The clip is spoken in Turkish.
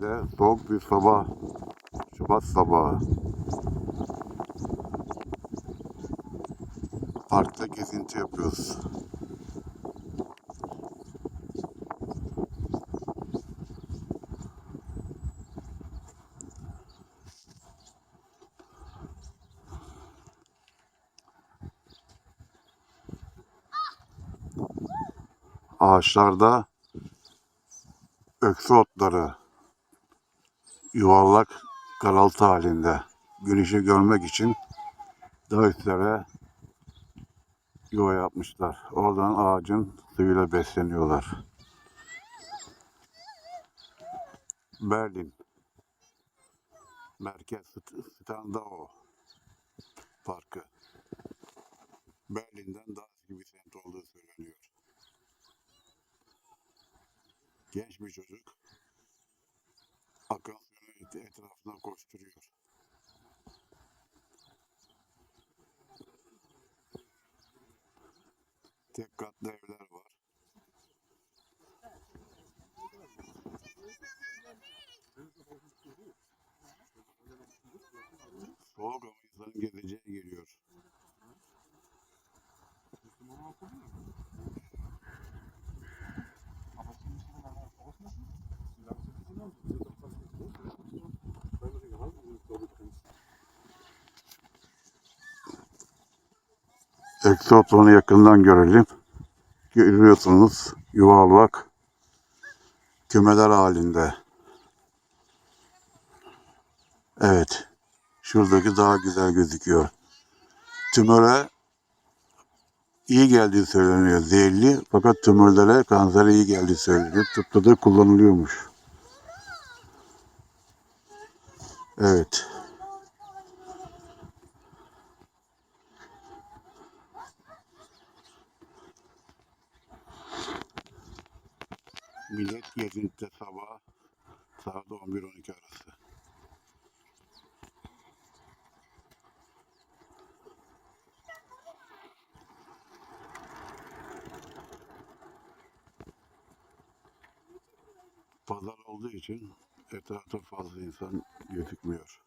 De soğuk bir sabah, Şubat sabahı. Parkta gezinti yapıyoruz. Ağaçlarda öksü otları yuvarlak karaltı halinde güneşi görmek için dağ üstlere yuva yapmışlar. Oradan ağacın suyuyla besleniyorlar. Berlin Merkez Standao Parkı Berlin'den daha eski bir semt olduğu söyleniyor. Genç bir çocuk suyun etrafına koşturuyor. Tek katlı evler var. Soğuk ama insanın gezeceği geliyor. Eksotonu yakından görelim. Görüyorsunuz yuvarlak kümeler halinde. Evet. Şuradaki daha güzel gözüküyor. Tümöre iyi geldiği söyleniyor. Zehirli fakat tümörlere kansere iyi geldiği söyleniyor. Tıpta da kullanılıyormuş. Evet. Millet gezintide sabah saat 11-12 arası. Pazar olduğu için etrafta fazla insan gözükmüyor.